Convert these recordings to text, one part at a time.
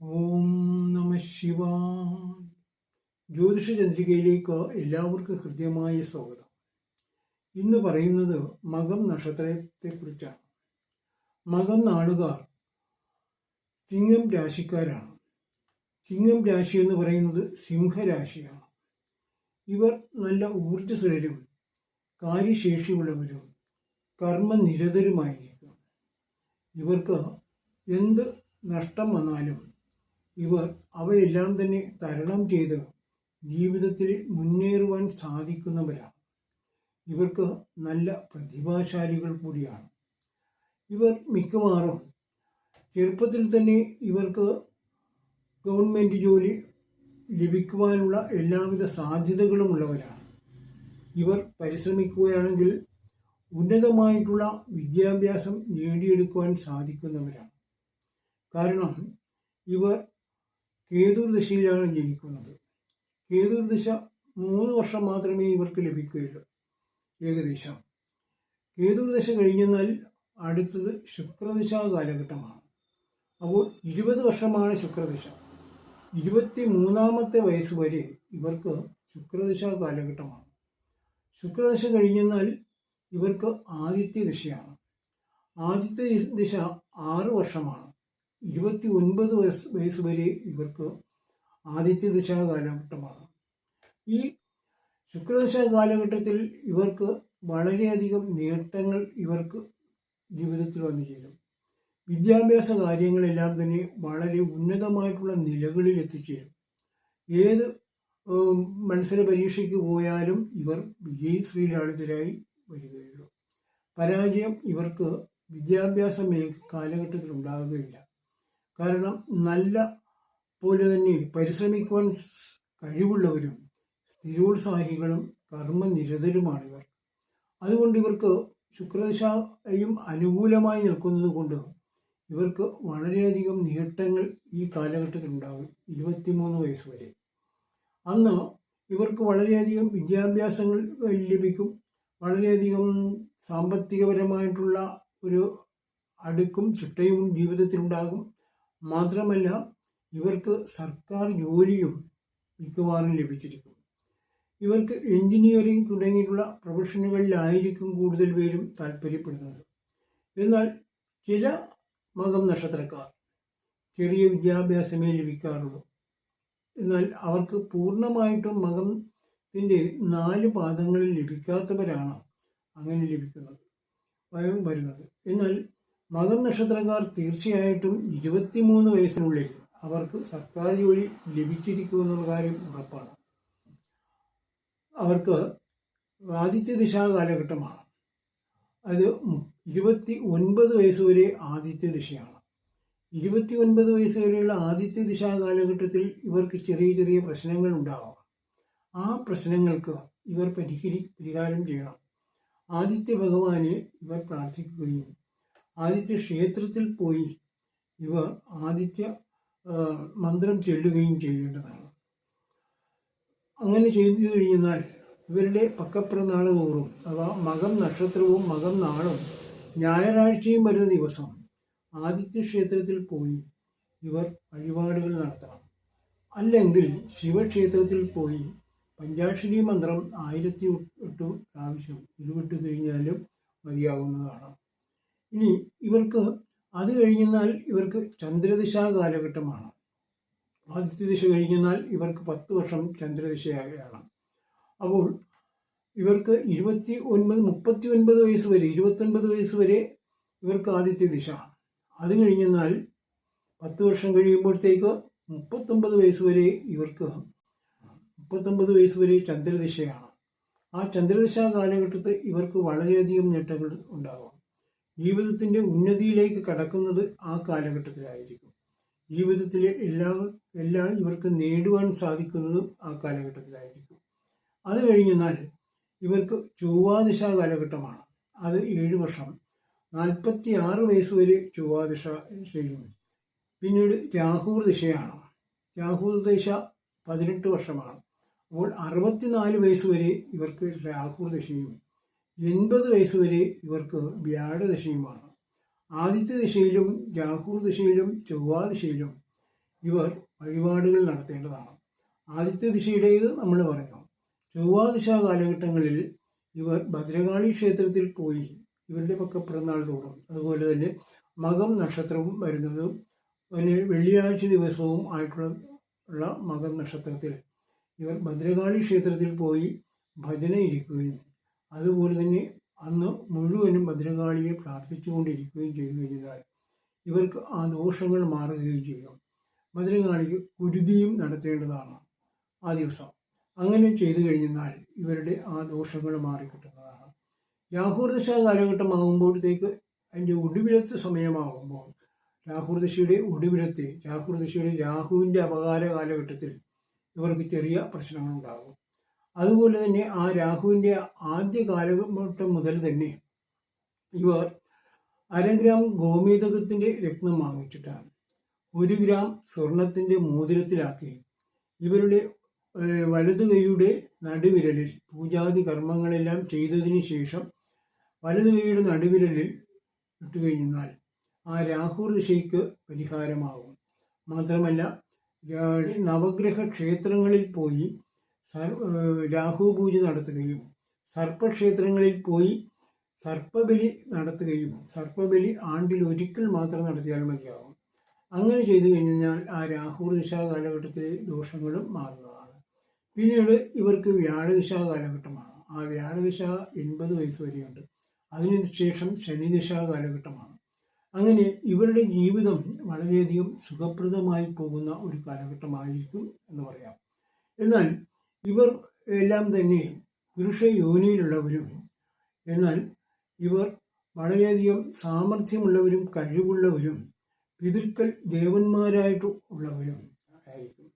ഓം നമ ശിവായ. ജ്യോതിഷ ചന്ദ്രികയിലേക്ക് എല്ലാവർക്കും ഹൃദ്യമായ സ്വാഗതം. ഇന്ന് പറയുന്നത് മകം നക്ഷത്രത്തെക്കുറിച്ചാണ്. മകം നാടുകാർ ചിങ്ങം രാശിക്കാരാണ്. ചിങ്ങം രാശി എന്ന് പറയുന്നത് സിംഹരാശിയാണ്. ഇവർ നല്ല ഊർജസ്വലരും കാര്യശേഷിയുള്ളവരും കർമ്മനിരതരുമായിരിക്കും. ഇവർക്ക് എന്ത് നഷ്ടം വന്നാലും ഇവർ അവയെല്ലാം തന്നെ തരണം ചെയ്ത് ജീവിതത്തിൽ മുന്നേറുവാൻ സാധിക്കുന്നവരാണ്. ഇവർക്ക് നല്ല പ്രതിഭാശാലികൾ കൂടിയാണ്. ഇവർ മിക്കവാറും ചെറുപ്പത്തിൽ തന്നെ ഇവർക്ക് ഗവൺമെന്റ് ജോലി ലഭിക്കുവാനുള്ള എല്ലാവിധ സാധ്യതകളും ഉള്ളവരാണ്. ഇവർ പരിശ്രമിക്കുകയാണെങ്കിൽ ഉന്നതമായിട്ടുള്ള വിദ്യാഭ്യാസം നേടിയെടുക്കുവാൻ സാധിക്കുന്നവരാണ്. കാരണം ഇവർ കേതുർ ദശയിലാണ് ജനിക്കുന്നത്. കേതുർ ദശ മൂന്ന് വർഷം മാത്രമേ ഇവർക്ക് ലഭിക്കുകയുള്ളൂ ഏകദേശം. കേതുർ ദശ കഴിഞ്ഞെന്നാൽ അടുത്തത് ശുക്രദശ കാലഘട്ടമാണ്. അപ്പോൾ ഇരുപത് വർഷമാണ് ശുക്രദശ. ഇരുപത്തി മൂന്നാമത്തെ വയസ്സ് വരെ ഇവർക്ക് ശുക്രദശ കാലഘട്ടമാണ്. ശുക്രദശ കഴിഞ്ഞെന്നാൽ ഇവർക്ക് ആദിത്യ ദിശയാണ്. ആദിത്യ ദിശ ആറ് വർഷമാണ്. ഇരുപത്തി ഒൻപത് വയസ്സ് വയസ്സ് വരെ ഇവർക്ക് ആദിത്യ ദിശാ കാലഘട്ടമാണ്. ഈ ശുക്രദശ കാലഘട്ടത്തിൽ ഇവർക്ക് വളരെയധികം നേട്ടങ്ങൾ ഇവർക്ക് ജീവിതത്തിൽ വന്നു ചേരും. വിദ്യാഭ്യാസ കാര്യങ്ങളെല്ലാം തന്നെ വളരെ ഉന്നതമായിട്ടുള്ള നിലകളിൽ എത്തിച്ചേരും. ഏത് മത്സര പരീക്ഷയ്ക്ക് പോയാലും ഇവർ വിജയശ്രീലാളിതരായി വരികയുള്ളൂ. പരാജയം ഇവർക്ക് വിദ്യാഭ്യാസ മേഖ കാലഘട്ടത്തിൽ ഉണ്ടാകുകയില്ല കാരണം നല്ല പോലെ തന്നെ പരിശ്രമിക്കുവാൻ കഴിവുള്ളവരും സ്ഥിരോത്സാഹികളും കർമ്മനിരതരുമാണിവർ. അതുകൊണ്ട് ഇവർക്ക് ശുക്രദശയും അനുകൂലമായി നിൽക്കുന്നത് കൊണ്ട് ഇവർക്ക് വളരെയധികം നേട്ടങ്ങൾ ഈ കാലഘട്ടത്തിൽ ഉണ്ടാകും ഇരുപത്തിമൂന്ന് വയസ്സ് വരെ. അന്ന് ഇവർക്ക് വളരെയധികം വിദ്യാഭ്യാസങ്ങൾ ലഭിക്കും വളരെയധികം സാമ്പത്തികപരമായിട്ടുള്ള ഒരു അടുക്കും ചിട്ടയും ജീവിതത്തിലുണ്ടാകും. മാത്രമല്ല ഇവർക്ക് സർക്കാർ ജോലിയും മിക്കവാറും ലഭിച്ചിരിക്കും ഇവർക്ക് എൻജിനീയറിംഗ് തുടങ്ങിയിട്ടുള്ള പ്രൊഫഷനുകളിലായിരിക്കും കൂടുതൽ പേരും താല്പര്യപ്പെടുന്നത്. എന്നാൽ ചില മകം നക്ഷത്രക്കാർ ചെറിയ വിദ്യാഭ്യാസമേ ലഭിക്കാറുള്ളൂ. എന്നാൽ അവർക്ക് പൂർണമായിട്ടും മകത്തിന്റെ നാല് പാദങ്ങളിൽ ലഭിക്കാത്തവരാണ് അങ്ങനെ ലഭിക്കുന്നത് വരുന്നത്. എന്നാൽ മകം നക്ഷത്രക്കാർ തീർച്ചയായിട്ടും ഇരുപത്തിമൂന്ന് വയസ്സിനുള്ളിൽ അവർക്ക് സർക്കാർ ജോലി ലഭിച്ചിരിക്കും എന്നുള്ള കാര്യം ഉറപ്പാണ്. അവർക്ക് ആദിത്യ ദിശാ കാലഘട്ടമാണ്. അത് ഇരുപത്തി ഒൻപത് വയസ്സ് വരെ ആദിത്യ ദിശയാണ്. ഇരുപത്തി ഒൻപത് വയസ്സ് വരെയുള്ള ആദിത്യ ദിശാ കാലഘട്ടത്തിൽ ഇവർക്ക് ചെറിയ ചെറിയ പ്രശ്നങ്ങൾ ഉണ്ടാവാം. ആ പ്രശ്നങ്ങൾക്ക് ഇവർ പരിഹരി പരിഹാരം ചെയ്യണം. ആദിത്യ ഭഗവാനെ ഇവർ പ്രാർത്ഥിക്കുകയും ആദിത്യ ക്ഷേത്രത്തിൽ പോയി ഇവർ ആദിത്യ മന്ത്രം ചൊല്ലുകയും ചെയ്യേണ്ടതാണ്. അങ്ങനെ ചെയ്തു കഴിഞ്ഞാൽ ഇവരുടെ പക്കപ്പിറന്നാൾ അഥവാ മകം നക്ഷത്രവും മകം നാളും ഞായറാഴ്ചയും വരുന്ന ദിവസം ആദിത്യ ക്ഷേത്രത്തിൽ പോയി ഇവർ വഴിപാടുകൾ നടത്തണം. അല്ലെങ്കിൽ ശിവക്ഷേത്രത്തിൽ പോയി പഞ്ചാക്ഷരി മന്ത്രം ആയിരത്തി എട്ട് പ്രാവശ്യം ഇരുവിട്ട് കഴിഞ്ഞാലും മതിയാകുന്നതാണ് ഇനി ഇവർക്ക് അത് കഴിഞ്ഞാൽ ഇവർക്ക് ചന്ദ്രദിശാ കാലഘട്ടമാണ്. ആദിത്യ ദിശ കഴിഞ്ഞാൽ ഇവർക്ക് പത്ത് വർഷം ചന്ദ്രദിശയാണ് അപ്പോൾ ഇവർക്ക് ഇരുപത്തി ഒൻപത് മുപ്പത്തി ഒൻപത് വയസ്സ് വരെ ഇരുപത്തൊൻപത് വയസ്സ് വരെ ഇവർക്ക് ആദിത്യ ദിശ. അത് കഴിഞ്ഞാൽ പത്ത് വർഷം കഴിയുമ്പോഴത്തേക്ക് മുപ്പത്തൊമ്പത് വയസ്സ് വരെ ഇവർക്ക് മുപ്പത്തൊമ്പത് വയസ്സ് വരെ ചന്ദ്രദിശയാണ്. ആ ചന്ദ്രദിശ കാലഘട്ടത്തിൽ ഇവർക്ക് വളരെയധികം നേട്ടങ്ങൾ ഉണ്ടാകും. ജീവിതത്തിന്റെ ഉന്നതിയിലേക്ക് കടക്കുന്നത് ആ കാലഘട്ടത്തിലായിരിക്കും. ജീവിതത്തിലെ എല്ലാ എല്ലാം ഇവർക്ക് നേടുവാൻ സാധിക്കുന്നതും ആ കാലഘട്ടത്തിലായിരിക്കും. അത് കഴിഞ്ഞെന്നാൽ ഇവർക്ക് ചൊവ്വാദിശ കാലഘട്ടമാണ്. അത് ഏഴ് വർഷം. നാൽപ്പത്തി ആറ് വയസ്സ് വരെ ചൊവ്വാദിശ ചെയ്യും പിന്നീട് രാഹുർ ദിശയാണ്. രാഹുർ ദിശ പതിനെട്ട് വർഷമാണ്. അപ്പോൾ അറുപത്തിനാല് വയസ്സ് വരെ ഇവർക്ക് രാഹുർ ദശയും എൺപത് വയസ്സ് വരെ ഇവർക്ക് വ്യാഴദശയുമാണ് ആദിത്യ ദിശയിലും രാഹുർ ദിശയിലും ചൊവ്വാ ദിശയിലും ഇവർ വഴിപാടുകൾ നടത്തേണ്ടതാണ്. ആദിത്യ ദിശയുടേത് നമ്മൾ പറയാം ചൊവ്വാദിശ കാലഘട്ടങ്ങളിൽ ഇവർ ഭദ്രകാളി ക്ഷേത്രത്തിൽ പോയി ഇവരുടെ പക്ക പിറന്നാൾ തോറും അതുപോലെ തന്നെ മകം നക്ഷത്രവും വരുന്നതും പിന്നെ വെള്ളിയാഴ്ച ദിവസവും ആയിട്ടുള്ള ഉള്ള മകം നക്ഷത്രത്തിൽ ഇവർ ഭദ്രകാളി ക്ഷേത്രത്തിൽ പോയി ഭജന ഇരിക്കുകയും അതുപോലെ തന്നെ അന്ന് മുഴുവനും ഭദ്രകാളിയെ പ്രാർത്ഥിച്ചുകൊണ്ടിരിക്കുകയും ചെയ്തു കഴിഞ്ഞാൽ ഇവർക്ക് ആ ദോഷങ്ങൾ മാറുകയും ചെയ്യും. ഭദ്രകാളിക്ക് കുരുതിയും നടത്തേണ്ടതാണ് ആ ദിവസം. അങ്ങനെ ചെയ്തു കഴിഞ്ഞാൽ ഇവരുടെ ആ ദോഷങ്ങൾ മാറിക്കിട്ടുന്നതാണ്. രാഹുർദശ കാലഘട്ടമാകുമ്പോഴത്തേക്ക് അതിന്റെ ഒടുവിലത്തെ സമയമാകുമ്പോൾ രാഹുർദശയുടെ ഒടുവിലത്തെ രാഹുർദശയുടെ രാഹുവിന്റെ അപകാര കാലഘട്ടത്തിൽ ഇവർക്ക് ചെറിയ പ്രശ്നങ്ങളുണ്ടാകും. അതുപോലെ തന്നെ ആ രാഹുവിന്റെ ആദ്യ കാലഘട്ടം മുതൽ തന്നെ ഇവർ അര ഗ്രാം ഗോമേതകത്തിന്റെ രത്നം വാങ്ങിച്ചിട്ടാണ്. ഒരു ഗ്രാം സ്വർണത്തിന്റെ മോതിരത്തിലാക്കി ഇവരുടെ വലതു കൈയുടെ നടുവിരലിൽ പൂജാതി കർമ്മങ്ങളെല്ലാം ചെയ്തതിന് ശേഷം വലതു കൈയുടെ നടുവിരലിൽ ഇട്ട് കഴിഞ്ഞാൽ ആ രാഹു ദിശയ്ക്ക് പരിഹാരമാകും. മാത്രമല്ല നവഗ്രഹ ക്ഷേത്രങ്ങളിൽ പോയി സർ- ഏഹ്, രാഹു പൂജ നടത്തുകയും സർപ്പക്ഷേത്രങ്ങളിൽ പോയി സർപ്പബലി നടത്തുകയും സർപ്പബലി ആണ്ടിൽ ഒരിക്കൽ മാത്രം നടത്തിയാൽ മതിയാകും അങ്ങനെ ചെയ്തു കഴിഞ്ഞാൽ ആ രാഹു ദിശാ കാലഘട്ടത്തിലെ ദോഷങ്ങളും മാറുന്നതാണ്. പിന്നീട് ഇവർക്ക് വ്യാഴദിശാ കാലഘട്ടമാണ്. ആ വ്യാഴദിശ എൺപത് വയസ്സ് വരെയുണ്ട്. അതിനുശേഷം ശനിദിശ കാലഘട്ടമാണ്. അങ്ങനെ ഇവരുടെ ജീവിതം വളരെയധികം സുഖപ്രദമായി പോകുന്ന ഒരു കാലഘട്ടമായിരിക്കും എന്ന് പറയാം. എന്നാൽ ഇവർ എല്ലാം തന്നെ പുരുഷ യോനിയിലുള്ളവരും. എന്നാൽ ഇവർ വളരെയധികം സാമർഥ്യമുള്ളവരും കഴിവുള്ളവരും പിതൃക്കൾ ദേവന്മാരായിട്ട് ഉള്ളവരും ആയിരിക്കും.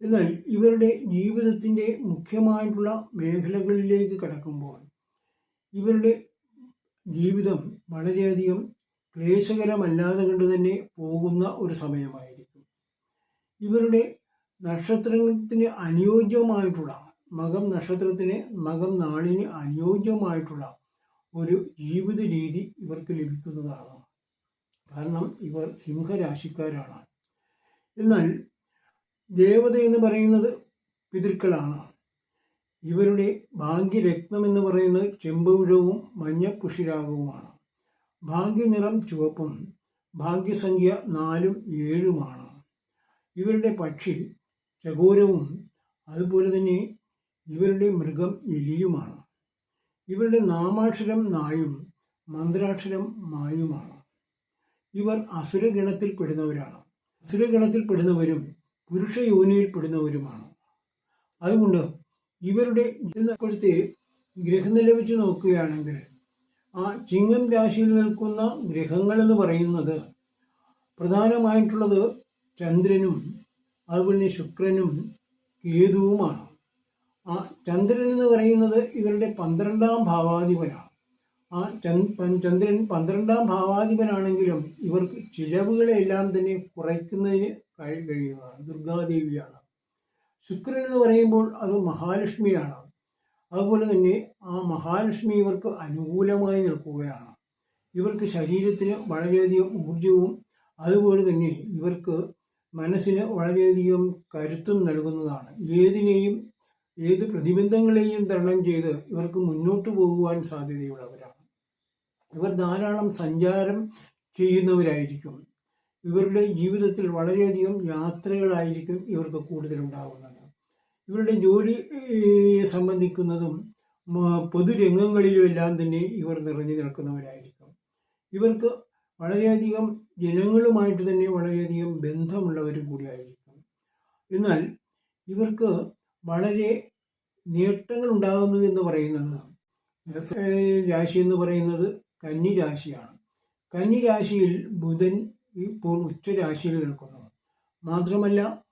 എന്നാൽ ഇവരുടെ ജീവിതത്തിന്റെ മുഖ്യമായിട്ടുള്ള മേഖലകളിലേക്ക് കടക്കുമ്പോൾ ഇവരുടെ ജീവിതം വളരെയധികം ക്ലേശകരമല്ലാതെ കണ്ട് തന്നെ പോകുന്ന ഒരു സമയമായിരിക്കും. ഇവരുടെ നക്ഷത്രത്തിന് അനുയോജ്യമായിട്ടുള്ള മകം നക്ഷത്രത്തിന് മകം നാളിന് അനുയോജ്യമായിട്ടുള്ള ഒരു ജീവിത രീതി ഇവർക്ക് ലഭിക്കുന്നതാണ്. കാരണം ഇവർ സിംഹരാശിക്കാരാണ്. എന്നാൽ ദേവത എന്ന് പറയുന്നത് പിതൃക്കളാണ്. ഇവരുടെ ഭാഗ്യരത്നം എന്ന് പറയുന്നത് ചെമ്പുവിഴവും മഞ്ഞപ്പുഷിരാഗവുമാണ്. ഭാഗ്യനിറം ചുവപ്പും ഭാഗ്യസംഖ്യ നാലും ഏഴുമാണ്. ഇവരുടെ പക്ഷി ചകോരവും അതുപോലെ തന്നെ ഇവരുടെ മൃഗം എലിയുമാണ്. ഇവരുടെ നാമാക്ഷരം നായും മന്ത്രാക്ഷരം മായുമാണ്. ഇവർ അസുരഗണത്തിൽ പെടുന്നവരാണ് അസുരഗണത്തിൽ പെടുന്നവരും പുരുഷ യോനിയിൽ പെടുന്നവരുമാണ് അതുകൊണ്ട് ഇവരുടെ ഇന്നപ്പോഴത്തെ ഗ്രഹനില വെച്ച് നോക്കുകയാണെങ്കിൽ ആ ചിങ്ങം രാശിയിൽ നിൽക്കുന്ന ഗ്രഹങ്ങളെന്ന് പറയുന്നത് പ്രധാനമായിട്ടുള്ളത് ചന്ദ്രനും അതുപോലെ ശുക്രനും കേതുവുമാണ്. ആ ചന്ദ്രൻ എന്ന് പറയുന്നത് ഇവരുടെ പന്ത്രണ്ടാം ഭാവാധിപനാണ്. ആ ചന്ദ്രൻ പന്ത്രണ്ടാം ഭാവാധിപനാണെങ്കിലും ഇവർക്ക് ചിലവുകളെല്ലാം തന്നെ കുറയ്ക്കുന്നതിന് കഴി- കഴിയുന്നതാണ്. ദുർഗാദേവിയാണ്. ശുക്രൻ എന്ന് പറയുമ്പോൾ അത് മഹാലക്ഷ്മിയാണ്. അതുപോലെ തന്നെ ആ മഹാലക്ഷ്മി ഇവർക്ക് അനുകൂലമായി നിൽക്കുകയാണ്. ഇവർക്ക് ശരീരത്തിന് വളരെയധികം ഊർജവും അതുപോലെ തന്നെ ഇവർക്ക് മനസ്സിന് വളരെയധികം കരുത്തും നൽകുന്നതാണ്. ഏതിനെയും ഏത് പ്രതിബന്ധങ്ങളെയും തരണം ചെയ്ത് ഇവർക്ക് മുന്നോട്ട് പോകുവാൻ സാധ്യതയുള്ളവരാണ്. ഇവർ ധാരാളം സഞ്ചാരം ചെയ്യുന്നവരായിരിക്കും. ഇവരുടെ ജീവിതത്തിൽ വളരെയധികം യാത്രകളായിരിക്കും ഇവർക്ക് കൂടുതലുണ്ടാകുന്നത് ഇവരുടെ ജോലി സംബന്ധിക്കുന്നതും പൊതുരംഗങ്ങളിലും എല്ലാം തന്നെ ഇവർ നിറഞ്ഞു നിൽക്കുന്നവരായിരിക്കും. ഇവർക്ക് വളരെയധികം ജനങ്ങളുമായിട്ട് തന്നെ വളരെയധികം ബന്ധമുള്ളവരും കൂടിയായിരിക്കും എന്നാൽ ഇവർക്ക് വളരെ നേട്ടങ്ങൾ ഉണ്ടാകുന്നു എന്ന് പറയുന്നത് രാശി എന്ന് പറയുന്നത് കന്നി രാശിയാണ്. കന്നി രാശിയിൽ ബുധൻ ഇപ്പോൾ ഉച്ചരാശിയിൽ നിൽക്കുന്നു. മാത്രമല്ല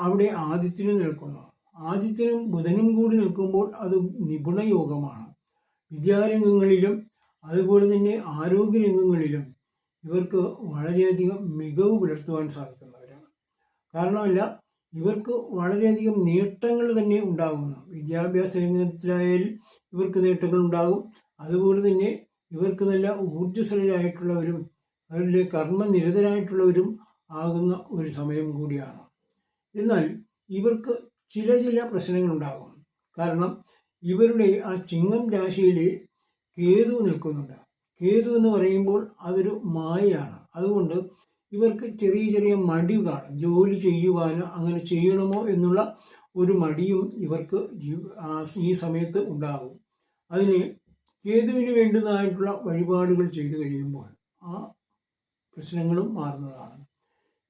അവിടെ ആദിത്യനും നിൽക്കുന്നു. ആദിത്യനും ബുധനും കൂടി നിൽക്കുമ്പോൾ അത് നിപുണ യോഗമാണ്. വിദ്യാരംഗങ്ങളിലും അതുപോലെ തന്നെ ആരോഗ്യരംഗങ്ങളിലും ഇവർക്ക് വളരെയധികം മികവ് പുലർത്തുവാൻ സാധിക്കുന്നവരാണ്. കാരണമല്ല ഇവർക്ക് വളരെയധികം നേട്ടങ്ങൾ തന്നെ ഉണ്ടാകുന്നു. വിദ്യാഭ്യാസ രംഗത്തിലായാലും ഇവർക്ക് നേട്ടങ്ങൾ ഉണ്ടാകും. അതുപോലെ തന്നെ ഇവർക്ക് നല്ല ഊർജസ്വലരായിട്ടുള്ളവരും അവരുടെ കർമ്മനിരതരായിട്ടുള്ളവരും ആകുന്ന ഒരു സമയം കൂടിയാണ്. എന്നാൽ ഇവർക്ക് ചില ചില പ്രശ്നങ്ങളുണ്ടാകും കാരണം ഇവരുടെ ആ ചിങ്ങം രാശിയിൽ കേതു നിൽക്കുന്നുണ്ട്. കേതു എന്ന് പറയുമ്പോൾ അതൊരു മായയാണ്. അതുകൊണ്ട് ഇവർക്ക് ചെറിയ ചെറിയ മടി ജോലി ചെയ്യുവാനോ അങ്ങനെ ചെയ്യണമോ എന്നുള്ള ഒരു മടിയും ഇവർക്ക് ഈ സമയത്ത് ഉണ്ടാകും. അതിന് കേതുവിന് വേണ്ടുന്നതായിട്ടുള്ള വഴിപാടുകൾ ചെയ്തു കഴിയുമ്പോൾ ആ പ്രശ്നങ്ങളും മാറുന്നതാണ്.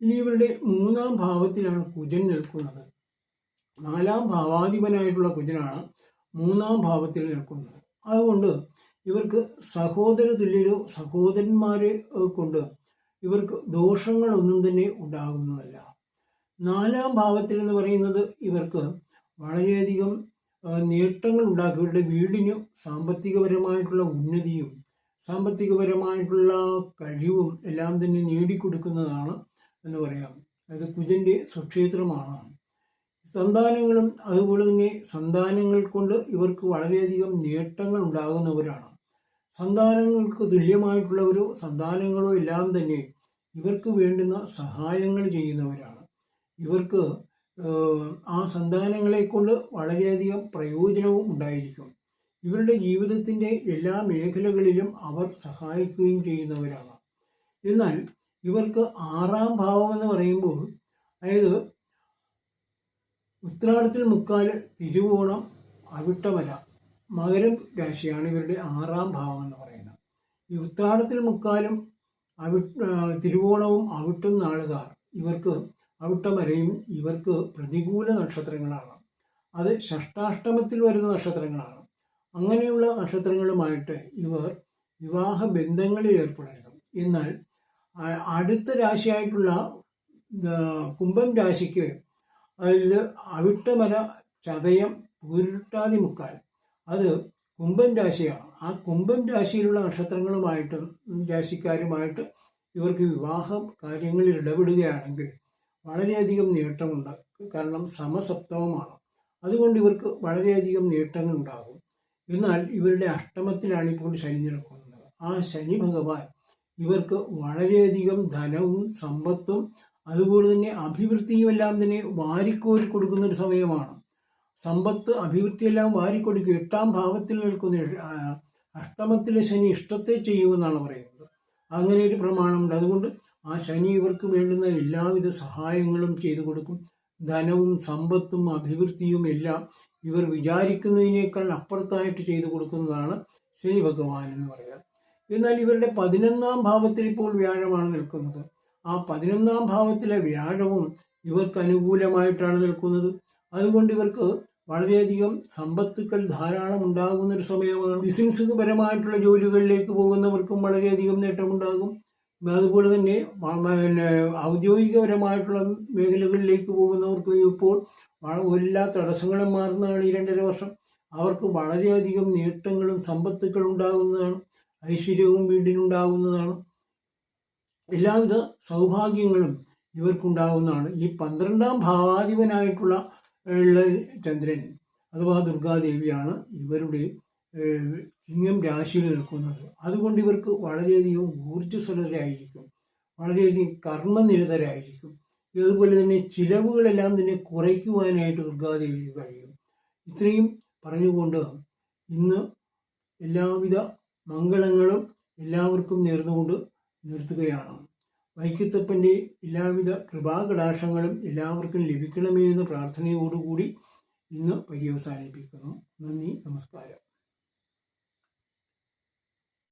ഇനി ഇവരുടെ മൂന്നാം ഭാവത്തിലാണ് കുജൻ നിൽക്കുന്നത്. നാലാം ഭാവാധിപനായിട്ടുള്ള കുജനാണ് മൂന്നാം ഭാവത്തിൽ നിൽക്കുന്നത്. അതുകൊണ്ട് ഇവർക്ക് സഹോദര തുല്യരോ സഹോദരന്മാരെ കൊണ്ട് ഇവർക്ക് ദോഷങ്ങളൊന്നും തന്നെ ഉണ്ടാകുന്നതല്ല. നാലാം ഭാവത്തിൽ എന്ന് പറയുന്നത് ഇവർക്ക് വളരെയധികം നേട്ടങ്ങൾ ഉണ്ടാക്കും. ഇവരുടെ വീടിന് സാമ്പത്തികപരമായിട്ടുള്ള ഉന്നതിയും സാമ്പത്തികപരമായിട്ടുള്ള കഴിവും എല്ലാം തന്നെ നേടിക്കൊടുക്കുന്നതാണ് എന്ന് പറയാം. അതായത് കുജന്റെ സ്വക്ഷേത്രമാണ്. സന്താനങ്ങളും അതുപോലെ തന്നെ സന്താനങ്ങൾ കൊണ്ട് ഇവർക്ക് വളരെയധികം നേട്ടങ്ങൾ ഉണ്ടാകുന്നവരാണ്. സന്താനങ്ങൾക്ക് തുല്യമായിട്ടുള്ളവരോ സന്താനങ്ങളോ എല്ലാം തന്നെ ഇവർക്ക് വേണ്ടുന്ന സഹായങ്ങൾ ചെയ്യുന്നവരാണ്. ഇവർക്ക് ആ സന്താനങ്ങളെ കൊണ്ട് വളരെയധികം പ്രയോജനവും ഉണ്ടായിരിക്കും. ഇവരുടെ ജീവിതത്തിന്റെ എല്ലാ മേഖലകളിലും അവർ സഹായിക്കുകയും ചെയ്യുന്നവരാണ്. എന്നാൽ ഇവർക്ക് ആറാം ഭാവം എന്ന് പറയുമ്പോൾ അതായത് ഉത്രാടത്തിൽ മുക്കാൽ തിരുവോണം അവിട്ടമല മകരം രാശിയാണ് ഇവരുടെ ആറാം ഭാവം എന്ന് പറയുന്നത്. ഈ ഉത്രാടത്തിൽ മുക്കാലും അവി തിരുവോണവും അവിട്ടും നാളുകാർ. ഇവർക്ക് അവിട്ടമരയും ഇവർക്ക് പ്രതികൂല നക്ഷത്രങ്ങളാണ്. അത് ഷഷ്ടാഷ്ടമത്തിൽ വരുന്ന നക്ഷത്രങ്ങളാണ്. അങ്ങനെയുള്ള നക്ഷത്രങ്ങളുമായിട്ട് ഇവർ വിവാഹ ബന്ധങ്ങളിൽ ഏർപ്പെടരുത്. എന്നാൽ അടുത്ത രാശിയായിട്ടുള്ള കുംഭം രാശിക്ക് അതിൽ അവിട്ടമല ചതയം പൂരിട്ടാതി മുക്കാൽ അത് കുംഭം രാശിയാണ്. ആ കുംഭം രാശിയിലുള്ള നക്ഷത്രങ്ങളുമായിട്ട് രാശിക്കാരുമായിട്ട് ഇവർക്ക് വിവാഹ കാര്യങ്ങളിൽ ഇടപെടുകയാണെങ്കിൽ വളരെയധികം നേട്ടമുണ്ട്. കാരണം സമസപ്തമമാണ്. അതുകൊണ്ട് ഇവർക്ക് വളരെയധികം നേട്ടങ്ങൾ ഉണ്ടാകും എന്നാൽ ഇവരുടെ അഷ്ടമത്തിലാണ് ഇപ്പോൾ ശനി നിൽക്കുന്നത് ആ ശനി ഭഗവാൻ ഇവർക്ക് വളരെയധികം ധനവും സമ്പത്തും അതുപോലെ തന്നെ അഭിവൃദ്ധിയും എല്ലാം തന്നെ വാരിക്കോരി കൊടുക്കുന്ന ഒരു സമയമാണ്. സമ്പത്ത് അഭിവൃദ്ധിയെല്ലാം വാരിക്കൊടുക്കും എട്ടാം ഭാവത്തിൽ നിൽക്കുന്ന അഷ്ടമത്തിലെ ശനി ഇഷ്ടത്തെ ചെയ്യുമെന്നാണ് പറയുന്നത്. അങ്ങനെ ഒരു പ്രമാണമുണ്ട്. അതുകൊണ്ട് ആ ശനി ഇവർക്ക് വേണ്ടുന്ന എല്ലാവിധ സഹായങ്ങളും ചെയ്തു കൊടുക്കും. ധനവും സമ്പത്തും അഭിവൃദ്ധിയും എല്ലാം ഇവർ വിചാരിക്കുന്നതിനേക്കാൾ അപ്പുറത്തായിട്ട് ചെയ്തു കൊടുക്കുന്നതാണ് ശനി ഭഗവാൻ എന്ന് പറയുക എന്നാൽ ഇവരുടെ പതിനൊന്നാം ഭാവത്തിൽ ഇപ്പോൾ വ്യാഴമാണ് നിൽക്കുന്നത്. ആ പതിനൊന്നാം ഭാവത്തിലെ വ്യാഴവും ഇവർക്ക് അനുകൂലമായിട്ടാണ് നിൽക്കുന്നത്. അതുകൊണ്ട് ഇവർക്ക് വളരെയധികം സമ്പത്തുക്കൾ ധാരാളം ഉണ്ടാകുന്ന ഒരു സമയമാണ്. ബിസിനസ് പരമായിട്ടുള്ള ജോലികളിലേക്ക് പോകുന്നവർക്കും വളരെയധികം നേട്ടമുണ്ടാകും. അതുപോലെ തന്നെ പിന്നെ ഔദ്യോഗികപരമായിട്ടുള്ള മേഖലകളിലേക്ക് പോകുന്നവർക്കും ഇപ്പോൾ എല്ലാ തടസ്സങ്ങളും മാറുന്നതാണ് ഈ രണ്ടര വർഷം. അവർക്ക് വളരെയധികം നേട്ടങ്ങളും സമ്പത്തുക്കളും ഉണ്ടാകുന്നതാണ്. ഐശ്വര്യവും വീടിനുണ്ടാകുന്നതാണ്. എല്ലാവിധ സൗഭാഗ്യങ്ങളും ഇവർക്കുണ്ടാകുന്നതാണ്. ഈ പന്ത്രണ്ടാം ഭാവാധിപനായിട്ടുള്ള ചന്ദ്രൻ അഥവാ ദുർഗാദേവിയാണ് ഇവരുടെ ചിങ്ങം രാശിയിൽ നിൽക്കുന്നത്. അതുകൊണ്ട് ഇവർക്ക് വളരെയധികം ഊർജസ്വലരായിരിക്കും. വളരെയധികം കർമ്മനിരതരായിരിക്കും. അതുപോലെ തന്നെ ചിലവുകളെല്ലാം തന്നെ കുറയ്ക്കുവാനായിട്ട് ദുർഗാദേവിക്ക് കഴിയും. ഇത്രയും പറഞ്ഞുകൊണ്ട് ഇന്ന് എല്ലാവിധ മംഗളങ്ങളും എല്ലാവർക്കും നേർന്നുകൊണ്ട് നിർത്തുകയാണ്. വൈക്കത്തപ്പന്റെ എല്ലാവിധ കൃപാകടാക്ഷങ്ങളും എല്ലാവർക്കും ലഭിക്കണമേ എന്ന പ്രാർത്ഥനയോടുകൂടി ഇന്ന് പര്യവസാനിപ്പിക്കുന്നു. നന്ദി നമസ്കാരം.